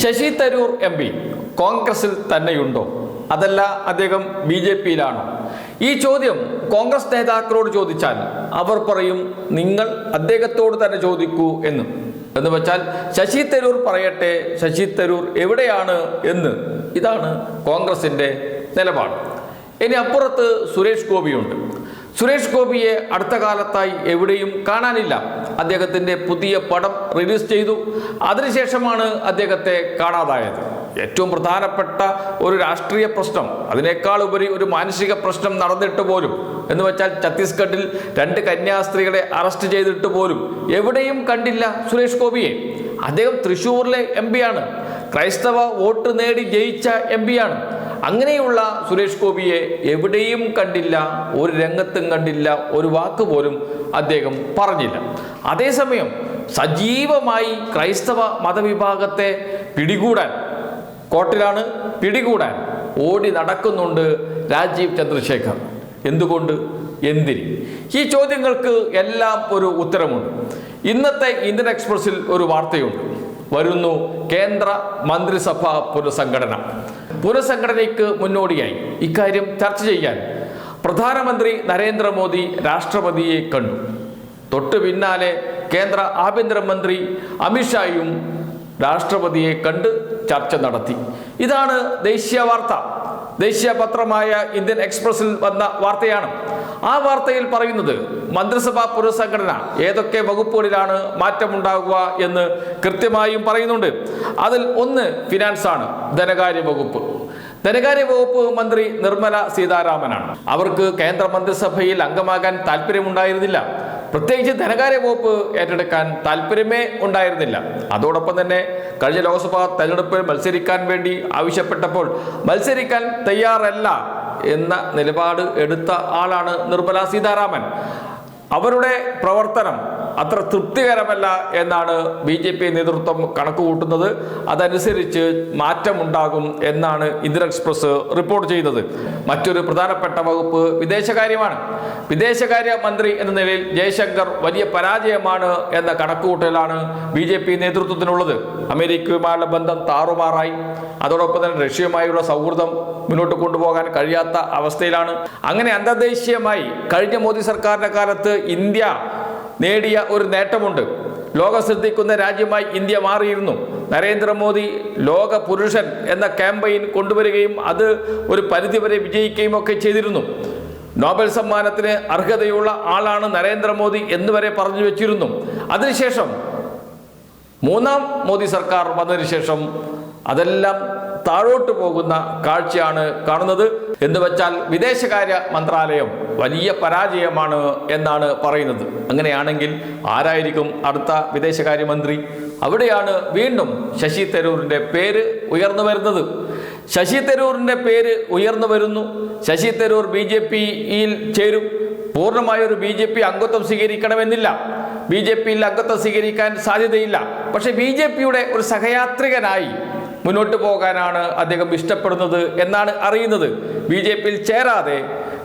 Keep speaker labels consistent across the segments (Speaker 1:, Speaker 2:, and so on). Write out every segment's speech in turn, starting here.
Speaker 1: Sasi Tharoor M P കോൺഗ്രസിൽ തന്നെയുണ്ടോ? അതല്ല അദ്ദേഹം ബി ജെ പിയിലാണോ? ഈ ചോദ്യം കോൺഗ്രസ് നേതാക്കളോട് ചോദിച്ചാൽ അവർ പറയും നിങ്ങൾ അദ്ദേഹത്തോട് തന്നെ ചോദിക്കൂ എന്ന്. എന്ന് വെച്ചാൽ ശശി തരൂർ പറയട്ടെ ശശി തരൂർ എവിടെയാണ് എന്ന്. ഇതാണ് കോൺഗ്രസിന്റെ നിലപാട്. ഇനി അപ്പുറത്ത് സുരേഷ് ഗോപിയുണ്ട്. സുരേഷ് ഗോപിയെ അടുത്ത കാലത്തായി എവിടെയും കാണാനില്ല. അദ്ദേഹത്തിന്റെ പുതിയ പടം റിലീസ് ചെയ്തു. അതിനുശേഷമാണ് അദ്ദേഹത്തെ കാണാതായത്. ഏറ്റവും പ്രധാനപ്പെട്ട ഒരു രാഷ്ട്രീയ പ്രശ്നം അതിനേക്കാൾ ഉപരി ഒരു മാനസിക പ്രശ്നം നടന്നിട്ട് പോലും എന്ന് വെച്ചാൽ ഛത്തീസ്ഗഡിൽ രണ്ട് കന്യാസ്ത്രീകളെ അറസ്റ്റ് ചെയ്തിട്ട് പോലും എവിടെയും കണ്ടില്ല സുരേഷ് ഗോപിയെ. അദ്ദേഹം തൃശ്ശൂരിലെ എം ആണ്. ക്രൈസ്തവ വോട്ട് നേടി ജയിച്ച എം പിയാണ് അങ്ങനെയുള്ള സുരേഷ് ഗോപിയെ എവിടെയും കണ്ടില്ല ഒരു രംഗത്തും കണ്ടില്ല ഒരു വാക്ക് പോലും അദ്ദേഹം പറഞ്ഞില്ല. അതേസമയം സജീവമായി ക്രൈസ്തവ മതവിഭാഗത്തെ പിടികൂടാൻ കോട്ടിലാണ് പിടികൂടാൻ ഓടി നടക്കുന്നുണ്ട് രാജീവ് ചന്ദ്രശേഖർ. എന്തുകൊണ്ട്? എന്തിന്? ഈ ചോദ്യങ്ങൾക്ക് എല്ലാം ഒരു ഉത്തരമുണ്ട്. ഇന്നത്തെ ഇന്ത്യൻ എക്സ്പ്രസിൽ ഒരു വാർത്തയുണ്ട്. വരുന്നു കേന്ദ്ര മന്ത്രിസഭാ പുനഃസംഘടന. പുനഃസംഘടനയ്ക്ക് മുന്നോടിയായി. ഇക്കാര്യം ചർച്ച ചെയ്യാൻ പ്രധാനമന്ത്രി നരേന്ദ്രമോദി രാഷ്ട്രപതിയെ കണ്ടു. തൊട്ടു പിന്നാലെ കേന്ദ്ര ആഭ്യന്തരമന്ത്രി അമിത്ഷായും രാഷ്ട്രപതിയെ കണ്ട് ചർച്ച നടത്തി. ഇതാണ് ദേശീയ വാർത്ത. ദേശീയ പത്രമായ ഇന്ത്യൻ എക്സ്പ്രസിൽ വന്ന വാർത്തയാണ്. ആ വാർത്തയിൽ പറയുന്നത് മന്ത്രിസഭാ പുനഃസംഘടന ഏതൊക്കെ വകുപ്പുകളിലാണ് മാറ്റമുണ്ടാകുക എന്ന് കൃത്യമായും പറയുന്നുണ്ട്. അതിൽ ഒന്ന് ഫിനാൻസ് ആണ് ധനകാര്യ വകുപ്പ്. ധനകാര്യ വകുപ്പ് മന്ത്രി നിർമ്മല സീതാരാമനാണ്. അവർക്ക് കേന്ദ്ര മന്ത്രിസഭയിൽ അംഗമാകാൻ താല്പര്യമുണ്ടായിരുന്നില്ല പ്രത്യേകിച്ച് ധനകാര്യ വകുപ്പ് ഏറ്റെടുക്കാൻ താല്പര്യമേ ഉണ്ടായിരുന്നില്ല. അതോടൊപ്പം തന്നെ കഴിഞ്ഞ ലോക്സഭാ തെരഞ്ഞെടുപ്പിൽ മത്സരിക്കാൻ വേണ്ടി ആവശ്യപ്പെട്ടപ്പോൾ മത്സരിക്കാൻ തയ്യാറല്ല എന്ന നിലപാട് എടുത്ത ആളാണ് നിർമ്മല സീതാരാമൻ. അവരുടെ പ്രവർത്തനം അത്ര തൃപ്തികരമല്ല എന്നാണ് ബി ജെ പി നേതൃത്വം കണക്കുകൂട്ടുന്നത്. അതനുസരിച്ച് മാറ്റമുണ്ടാകും എന്നാണ് ഇന്ത്യൻ എക്സ്പ്രസ് റിപ്പോർട്ട് ചെയ്യുന്നത്. മറ്റൊരു പ്രധാനപ്പെട്ട വകുപ്പ് വിദേശകാര്യമാണ്. വിദേശകാര്യ മന്ത്രി എന്ന നിലയിൽ ജയശങ്കർ വലിയ പരാജയമാണ് എന്ന കണക്കുകൂട്ടലാണ് ബി ജെ പി നേതൃത്വത്തിനുള്ളത്. അമേരിക്കയുമായുള്ള ബന്ധം താറുമാറായി. അതോടൊപ്പം തന്നെ റഷ്യയുമായുള്ള സൗഹൃദം മുന്നോട്ട് കൊണ്ടുപോകാൻ കഴിയാത്ത അവസ്ഥയിലാണ്. അങ്ങനെ അന്തർദേശീയമായി കഴിഞ്ഞ മോദി സർക്കാരിന്റെ കാലത്ത് ഇന്ത്യ നേടിയ ഒരു നേട്ടമുണ്ട്. ലോക ശ്രദ്ധിക്കുന്ന രാജ്യമായി ഇന്ത്യ മാറിയിരുന്നു. നരേന്ദ്രമോദി ലോക പുരുഷൻ എന്ന ക്യാമ്പയിൻ കൊണ്ടുവരികയും അത് ഒരു പരിധിവരെ വിജയിക്കുകയും ഒക്കെ ചെയ്തിരുന്നു. നോബൽ സമ്മാനത്തിന് അർഹതയുള്ള ആളാണ് നരേന്ദ്രമോദി എന്നുവരെ പറഞ്ഞു വെച്ചിരുന്നു. അതിനുശേഷം മൂന്നാം മോദി സർക്കാർ വന്നതിന് ശേഷം അതെല്ലാം താഴോട്ട് പോകുന്ന കാഴ്ചയാണ് കാണുന്നത്. എന്ന് വെച്ചാൽ വിദേശകാര്യ മന്ത്രാലയം വലിയ പരാജയമാണ് എന്നാണ് പറയുന്നത്. അങ്ങനെയാണെങ്കിൽ ആരായിരിക്കും അടുത്ത വിദേശകാര്യമന്ത്രി അവിടെയാണ് വീണ്ടും ശശി തരൂരിന്റെ പേര് ഉയർന്നു വരുന്നത്. ശശി തരൂരിന്റെ പേര് ഉയർന്നു വരുന്നു. ശശി തരൂർ ബി ജെ പിയിൽ ചേരും. പൂർണമായൊരു ബി ജെ പി അംഗത്വം സ്വീകരിക്കണമെന്നില്ല. ബി ജെ പിയിൽ അംഗത്വം സ്വീകരിക്കാൻ സാധ്യതയില്ല. പക്ഷേ ബി ജെ പിയുടെ ഒരു സഹയാത്രികനായി മുന്നോട്ട് പോകാനാണ് അദ്ദേഹം ഇഷ്ടപ്പെടുന്നത് എന്നാണ് അറിയുന്നത്. ബി ജെ പിയിൽ ചേരാതെ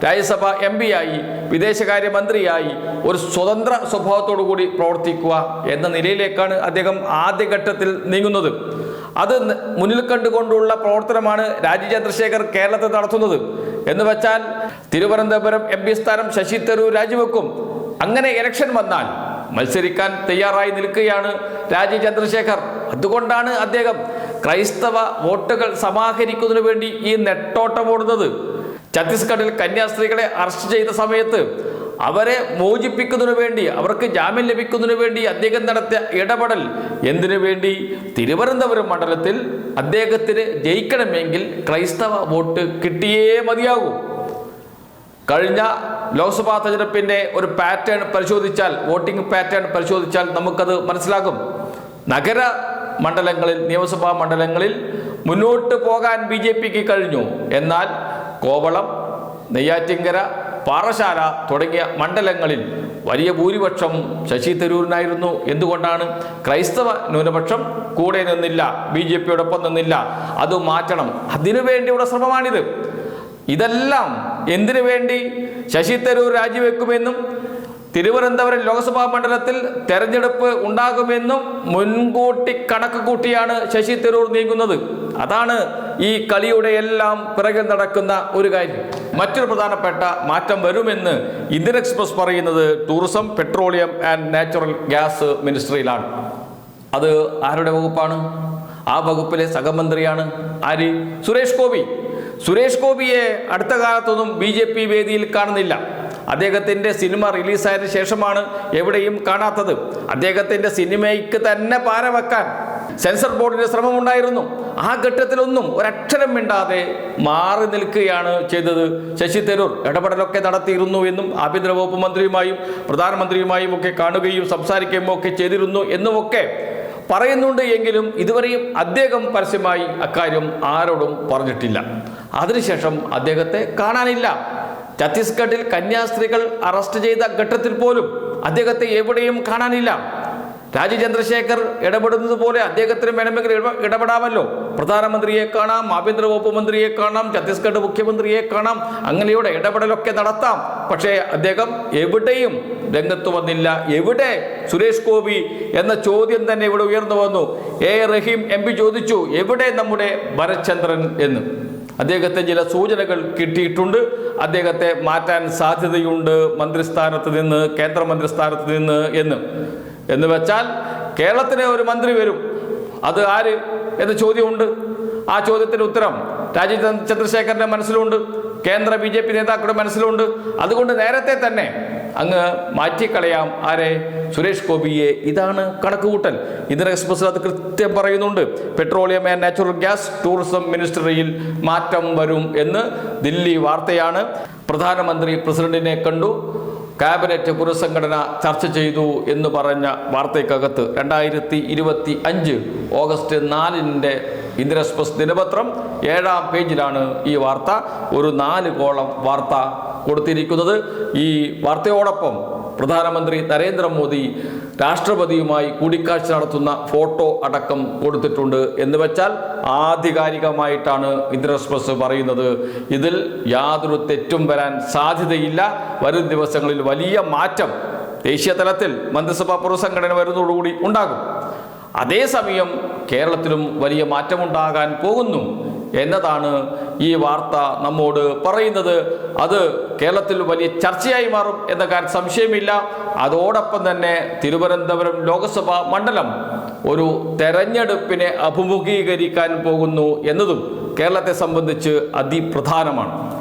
Speaker 1: രാജ്യസഭ എം ആയി വിദേശകാര്യമന്ത്രിയായി ഒരു സ്വതന്ത്ര സ്വഭാവത്തോടു കൂടി പ്രവർത്തിക്കുക എന്ന നിലയിലേക്കാണ് അദ്ദേഹം ആദ്യഘട്ടത്തിൽ നീങ്ങുന്നത്. അത് മുന്നിൽ കണ്ടുകൊണ്ടുള്ള പ്രവർത്തനമാണ് രാജീവ് ചന്ദ്രശേഖർ കേരളത്തിൽ നടത്തുന്നത്. എന്ന് വെച്ചാൽ തിരുവനന്തപുരം എം പി സ്ഥാനം ശശി തരൂർ രാജിവെക്കും. അങ്ങനെ ഇലക്ഷൻ വന്നാൽ മത്സരിക്കാൻ തയ്യാറായി നിൽക്കുകയാണ് രാജീവ് ചന്ദ്രശേഖർ. അതുകൊണ്ടാണ് അദ്ദേഹം ക്രൈസ്തവ വോട്ടുകൾ സമാഹരിക്കുന്നതിനു വേണ്ടി ഈ നെട്ടോട്ടം ഓടുന്നത്. ഛത്തീസ്ഗഡിൽ കന്യാസ്ത്രീകളെ അറസ്റ്റ് ചെയ്ത സമയത്ത് അവരെ മോചിപ്പിക്കുന്നതിനു വേണ്ടി അവർക്ക് ജാമ്യം ലഭിക്കുന്നതിനു വേണ്ടി അദ്ദേഹം നടത്തിയ ഇടപെടൽ എന്തിനു വേണ്ടി? തിരുവനന്തപുരം മണ്ഡലത്തിൽ അദ്ദേഹത്തിന് ജയിക്കണമെങ്കിൽ ക്രൈസ്തവ വോട്ട് കിട്ടിയേ മതിയാകൂ. കഴിഞ്ഞ ലോക്സഭാ തെരഞ്ഞെടുപ്പിന്റെ ഒരു പാറ്റേൺ പരിശോധിച്ചാൽ വോട്ടിംഗ് പാറ്റേൺ പരിശോധിച്ചാൽ നമുക്കത് മനസ്സിലാകും. നഗര മണ്ഡലങ്ങളിൽ നിയമസഭാ മണ്ഡലങ്ങളിൽ മുന്നോട്ട് പോകാൻ ബി ജെ പിക്ക് കഴിഞ്ഞു. എന്നാൽ കോവളം നെയ്യാറ്റിങ്കര പാറശാല തുടങ്ങിയ മണ്ഡലങ്ങളിൽ വലിയ ഭൂരിപക്ഷം ശശി തരൂരിനായിരുന്നു. എന്തുകൊണ്ടാണ്? ക്രൈസ്തവ ന്യൂനപക്ഷം കൂടെ നിന്നില്ല ബി ജെ പിയോടൊപ്പം നിന്നില്ല. അത് മാറ്റണം. അതിനു അതിനുവേണ്ടിയുള്ള ശ്രമമാണിത്. ഇതെല്ലാം എന്തിനു വേണ്ടി ശശി തരൂർ രാജിവെക്കുമെന്നും തിരുവനന്തപുരം ലോക്സഭാ മണ്ഡലത്തിൽ തെരഞ്ഞെടുപ്പ് ഉണ്ടാകുമെന്നും മുൻകൂട്ടി കണക്ക് കൂട്ടിയാണ് ശശി തരൂർ നീങ്ങുന്നത്. അതാണ് ഈ കളിയുടെ എല്ലാം പിറകിൽ നടക്കുന്ന ഒരു കാര്യം. മറ്റൊരു പ്രധാനപ്പെട്ട മാറ്റം വരുമെന്ന് ഇന്ത്യൻ എക്സ്പ്രസ് പറയുന്നത് tourism petroleum and natural gas മിനിസ്ട്രിയിലാണ്. അത് ആരുടെ വകുപ്പാണ്? ആ വകുപ്പിലെ സഹമന്ത്രിയാണ് ആര്? സുരേഷ് ഗോപി. സുരേഷ് ഗോപിയെ അടുത്ത കാലത്തൊന്നും ബി വേദിയിൽ കാണുന്നില്ല. അദ്ദേഹത്തിന്റെ സിനിമ റിലീസായതിനു ശേഷമാണ് എവിടെയും കാണാത്തത്. അദ്ദേഹത്തിന്റെ സിനിമയ്ക്ക് തന്നെ പാര വെക്കാൻ സെൻസർ ബോർഡിന്റെ ശ്രമമുണ്ടായിരുന്നു. ആ ഘട്ടത്തിലൊന്നും ഒരക്ഷരം മിണ്ടാതെ മാറി നിൽക്കുകയാണ് ചെയ്തത് ശശി തരൂർ. ഇടപെടലൊക്കെ നടത്തിയിരുന്നു എന്നും ആഭ്യന്തര വകുപ്പ് മന്ത്രിയുമായും പ്രധാനമന്ത്രിയുമായും ഒക്കെ കാണുകയും സംസാരിക്കുകയും ഒക്കെ ചെയ്തിരുന്നു എന്നുമൊക്കെ പറയുന്നുണ്ട് എങ്കിലും ഇതുവരെയും അദ്ദേഹം പരസ്യമായി അക്കാര്യം ആരോടും പറഞ്ഞിട്ടില്ല. അതിനുശേഷം അദ്ദേഹത്തെ കാണാനില്ല. ഛത്തീസ്ഗഡിൽ കന്യാസ്ത്രീകൾ അറസ്റ്റ് ചെയ്ത ഘട്ടത്തിൽ പോലും അദ്ദേഹത്തെ എവിടെയും കാണാനില്ല. രാജു ചന്ദ്രശേഖർ ഇടപെടുന്നത് പോലെ അദ്ദേഹത്തിന് വേണമെങ്കിൽ ഇടപെ- ഇടപെടാമല്ലോ. പ്രധാനമന്ത്രിയെ കാണാം ആഭ്യന്തര വകുപ്പ് മന്ത്രിയെ കാണാം ഛത്തീസ്ഗഡ് മുഖ്യമന്ത്രിയെ കാണാം അങ്ങനെയുടെ ഇടപെടലൊക്കെ നടത്താം. പക്ഷേ അദ്ദേഹം എവിടെയും രംഗത്ത് വന്നില്ല. എവിടെ? സുരേഷ് ഗോപി എന്ന ചോദ്യം തന്നെ ഇവിടെ ഉയർന്നു വന്നു. എ. റഹീം എം ചോദിച്ചു എവിടെ നമ്മുടെ ഭരചന്ദ്രൻ എന്ന്. അദ്ദേഹത്തെ ചില സൂചനകൾ കിട്ടിയിട്ടുണ്ട്. അദ്ദേഹത്തെ മാറ്റാൻ സാധ്യതയുണ്ട് മന്ത്രിസ്ഥാനത്ത് നിന്ന് കേന്ദ്രമന്ത്രി സ്ഥാനത്ത് നിന്ന് എന്ന്. എന്ന് വെച്ചാൽ കേരളത്തിന് ഒരു മന്ത്രി വരും. അത് ആര് എന്ന് ചോദ്യമുണ്ട്. ആ ചോദ്യത്തിന് ഉത്തരം രാജീവ് ചന്ദ് ചന്ദ്രശേഖരന്റെ മനസ്സിലുണ്ട്. കേന്ദ്ര ബി ജെ പി നേതാക്കളുടെ മനസ്സിലുണ്ട്. അതുകൊണ്ട് നേരത്തെ തന്നെ അങ്ങ് മാറ്റിക്കളയാം. ആരെ? സുരേഷ് ഗോപിയെ. ഇതാണ് കണക്കുകൂട്ടൽ. ഇന്ത്യൻ എക്സ്പ്രസ് അത് കൃത്യം പറയുന്നുണ്ട്. Petroleum and natural gas tourism മിനിസ്റ്ററിയിൽ മാറ്റം വരും എന്ന് ദില്ലി വാർത്തയാണ്. പ്രധാനമന്ത്രി പ്രസിഡന്റിനെ കണ്ടു. ക്യാബിനറ്റ് പുനഃസംഘടന ചർച്ച ചെയ്തു എന്ന് പറഞ്ഞ വാർത്തയ്ക്കകത്ത് രണ്ടായിരത്തി ഇരുപത്തി അഞ്ച് ഓഗസ്റ്റ് നാലിന്റെ എക്സ്പ്രസ് ദിനപത്രം ഏഴാം പേജിലാണ് ഈ വാർത്ത. ഒരു നാല് കോളം വാർത്ത കൊടുത്തിരിക്കുന്നത്. ഈ വാർത്തയോടൊപ്പം പ്രധാനമന്ത്രി നരേന്ദ്രമോദി രാഷ്ട്രപതിയുമായി കൂടിക്കാഴ്ച നടത്തുന്ന ഫോട്ടോ അടക്കം കൊടുത്തിട്ടുണ്ട്. എന്ന് വെച്ചാൽ ആധികാരികമായിട്ടാണ് ഇന്ത്യൻ എക്സ്പ്രസ് പറയുന്നത്. ഇതിൽ യാതൊരു തെറ്റും വരാൻ സാധ്യതയില്ല. വരും ദിവസങ്ങളിൽ വലിയ മാറ്റം ദേശീയ തലത്തിൽ മന്ത്രിസഭാ പുറസംഘടന വരുന്നതോടുകൂടി ഉണ്ടാകും. അതേസമയം കേരളത്തിലും വലിയ മാറ്റമുണ്ടാകാൻ പോകുന്നു. എന്നതാണ് ഈ വാർത്ത നമ്മോട് പറയുന്നത്. അത് കേരളത്തിൽ വലിയ ചർച്ചയായി മാറും എന്ന കാര്യം സംശയമില്ല. അതോടൊപ്പം തന്നെ തിരുവനന്തപുരം ലോക്സഭാ മണ്ഡലം ഒരു തെരഞ്ഞെടുപ്പിനെ അഭിമുഖീകരിക്കാൻ പോകുന്നു എന്നതും കേരളത്തെ സംബന്ധിച്ച് അതിപ്രധാനമാണ്.